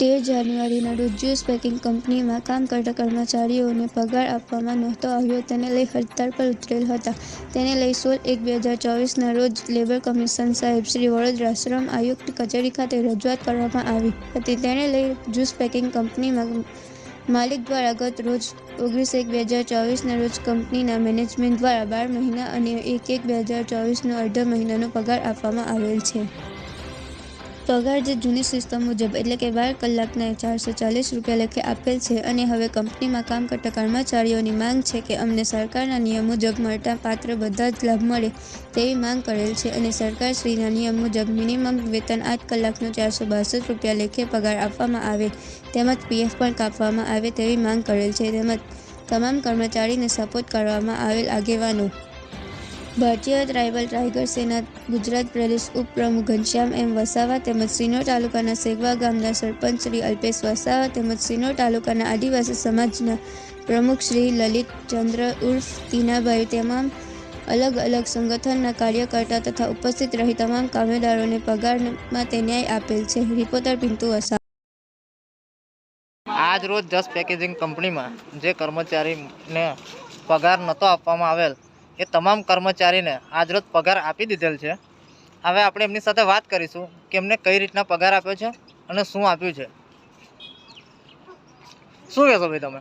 તેર જાન્યુઆરીના રોજ જ્યુસ પેકિંગ કંપનીમાં કામ કરતા કર્મચારીઓને પગાર આપવામાં નહોતો આવ્યો. તેને લઈ હડતાળ પર ઉતરેલ હતા. તેને લઈ સોળ એક બે હજાર ચોવીસના રોજ લેબર કમિશન સાહેબ શ્રી વડોદરા શ્રમ આયુક્ત કચેરી ખાતે રજૂઆત કરવામાં આવી હતી. તેને લઈ જ્યુસ પેકિંગ કંપનીમાં માલિક દ્વારા ગત રોજ ઓગણીસ એક બે હજાર ચોવીસના રોજ કંપનીના મેનેજમેન્ટ દ્વારા બાર મહિના અને એક એક બે હજાર ચોવીસનો અડધો મહિનાનો પગાર આપવામાં આવેલ છે. પગાર જે જૂની સિસ્ટમ મુજબ એટલે કે બાર કલાકના ચારસો ચાલીસ રૂપિયા લેખે આપેલ છે અને હવે કંપનીમાં કામ કરતા કર્મચારીઓની માંગ છે કે અમને સરકારના નિયમ મુજબ મળતા પાત્ર બધા જ લાભ મળે તેવી માંગ કરેલ છે અને સરકારશ્રીના નિયમ મુજબ મિનિમમ વેતન આઠ કલાકનો ચારસો બાસઠ રૂપિયા લેખે પગાર આપવામાં આવે તેમજ પીએફ પણ કાપવામાં આવે તેવી માંગ કરેલ છે તેમજ તમામ કર્મચારીને સપોર્ટ કરવામાં આવેલ આગેવાનો ભારતીય ટ્રાઇબલ ટાઇગર સેના ગુજરાત પ્રદેશ ઉપપ્રમુખ ઘનશ્યામ એમ વસાવા તેમજ સિનોર તાલુકાના સેગવા ગામના સરપંચ શ્રી અલ્પેશ વસાવા તેમજ સિનોર તાલુકાના આદિવાસી સમાજના પ્રમુખ શ્રી લલિત ચંદ્ર ઉર્ફ તીનાભાઈ તમામ અલગ અલગ સંગઠનના કાર્યકર્તા તથા ઉપસ્થિત રહી તમામ કામેદારોને પગાર માટે ન્યાય આપેલ છે. રિપોર્ટર પિન્તુ વસા આજ રોજ જસ્ટ પેકેજિંગ કંપનીમાં જે કર્મચારીને પગાર નહોતો આપવામાં આવેલ એ તમામ કર્મચારીને આજરોજ પગાર આપી દીધેલ છે. હવે આપણે એમની સાથે વાત કરીશું કે એમને કઈ રીતના પગાર આપ્યો છે અને શું આપ્યું છે. શું કહેશો ભાઈ તમે?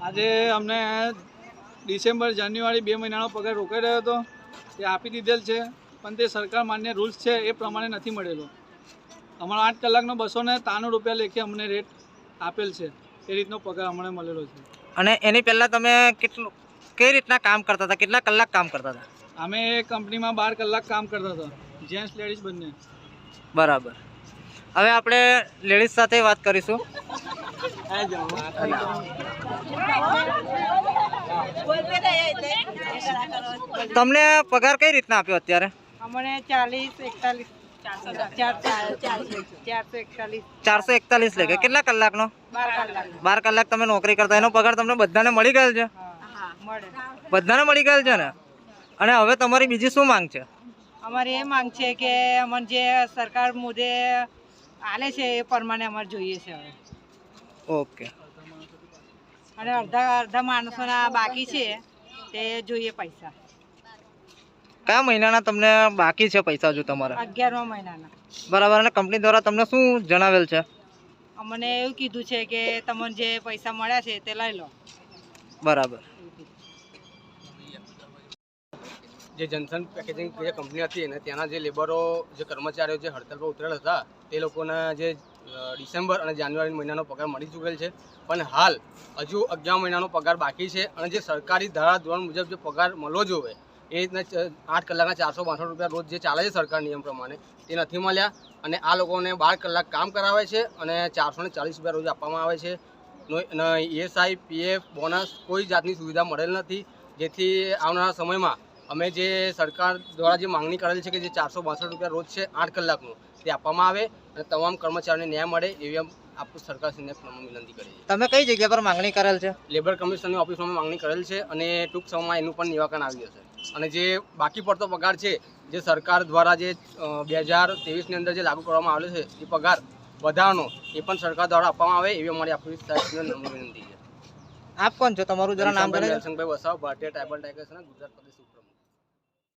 આજે અમને ડિસેમ્બર જાન્યુઆરી બે મહિનાનો પગાર રોકાઈ રહ્યો હતો. તે આપી દીધેલ છે પણ તે સરકાર માન્ય રૂલ્સ છે એ પ્રમાણે નથી મળેલો. અમારો આઠ કલાકનો બસો ને ત્રાણું રૂપિયા લેખે અમને રેટ આપેલ છે. એ રીતનો પગાર અમને મળેલો છે. અને એની પહેલાં તમે કેટલું કઈ રીતના કામ કરતા હતા? કેટલા કલાક કામ કરતા હતા? અમે એ કંપનીમાં બાર કલાક કામ કરતા હતા. જેન્ટ્સ લેડીઝ બંને. બરાબર. હવે આપણે લેડીઝ સાથે વાત કરીશું. તમને પગાર કઈ રીતના આપ્યો અત્યારે? અમને ચાલીસ એકતાલીસ ચારસો એકતાલીસ. ચારસો એકતાલીસ લેખે કેટલા કલાકનો? બાર કલાક. બાર કલાક તમે નોકરી કરતા એનો પગાર તમને બધાને મળી ગયેલ છે? બધાને મળી ગયેલ છે ને? અને હવે તમારી બીજી શું માંગ છે? અમારી એ માંગ છે કે અમને જે સરકાર મુદ્દે આલે છે એ પ્રમાણે અમારે જોઈએ છે હવે. ઓકે. અને અડધા અડધા માણસોના બાકી છે તે જોઈએ પૈસા. કયા મહિનાના તમને બાકી છે પૈસા હજુ તમારા? અગિયારમા મહિનાના. બરાબર અને કંપની દ્વારા તમને શું જણાવેલ છે? અમને એવું કીધું છે કે તમને જે પૈસા મળ્યા છે તે લઈ લો. બરાબર. જે જનસન પેકેજિંગ જે કંપની હતી અને ત્યાંના જે લેબરો જે કર્મચારીઓ જે હડતાલ પર ઉતરેલા હતા, તે લોકોના જે ડિસેમ્બર અને જાન્યુઆરી મહિનાનો પગાર મળી ચૂકેલ છે. પણ હાલ હજુ અગિયાર મહિનાનો પગાર બાકી છે અને જે સરકારી ધારા ધોરણ મુજબ જે પગાર મળવો જોઈએ, એ રીતના આઠ કલાકના ચારસો બાસઠ રૂપિયા રોજ જે ચાલે છે સરકાર નિયમ પ્રમાણે, તે નથી મળ્યા. અને આ લોકોને બાર કલાક કામ કરાવે છે અને ચારસો ચાલીસ રૂપિયા રોજ આપવામાં આવે છે. ઈએસઆઈ પીએફ બોનસ કોઈ જાતની સુવિધા મળેલ નથી. જેથી આવનારા સમયમાં અમે જે સરકાર દ્વારા જે માંગણી કરેલ છે કે જે ચારસો બાસઠ રૂપિયા રોજ છે આઠ કલાકનું તે આપવામાં આવે અને તમામ કર્મચારીઓને ન્યાય મળે એવી આપણું આપ સરકારશ્રીને વિનંતી કરી છે તમે કઈ જગ્યા પર માંગણી કરેલ છે? લેબર કમિશનની ઓફિસમાં માંગણી કરેલ છે અને ટૂંક સમયમાં એનું પણ નિરાકરણ આવી જશે અને જે બાકી પડતો પગાર છે જે સરકાર દ્વારા જે બે હજાર ત્રેવીસની અંદર જે લાગુ કરવામાં આવેલો છે એ પગાર વધારનો એ પણ સરકાર દ્વારા આપવામાં આવે એવી અમારી આપણી સાહેબને નમ્ર વિનંતી છે. આપ કોણ છો? તમારું જરા નામ જણાવો વસાવ ભારતીય ટ્રાઇબલ ટાઈગર્સના ગુજરાત પ્રદેશ ઉપપ્રમુખ.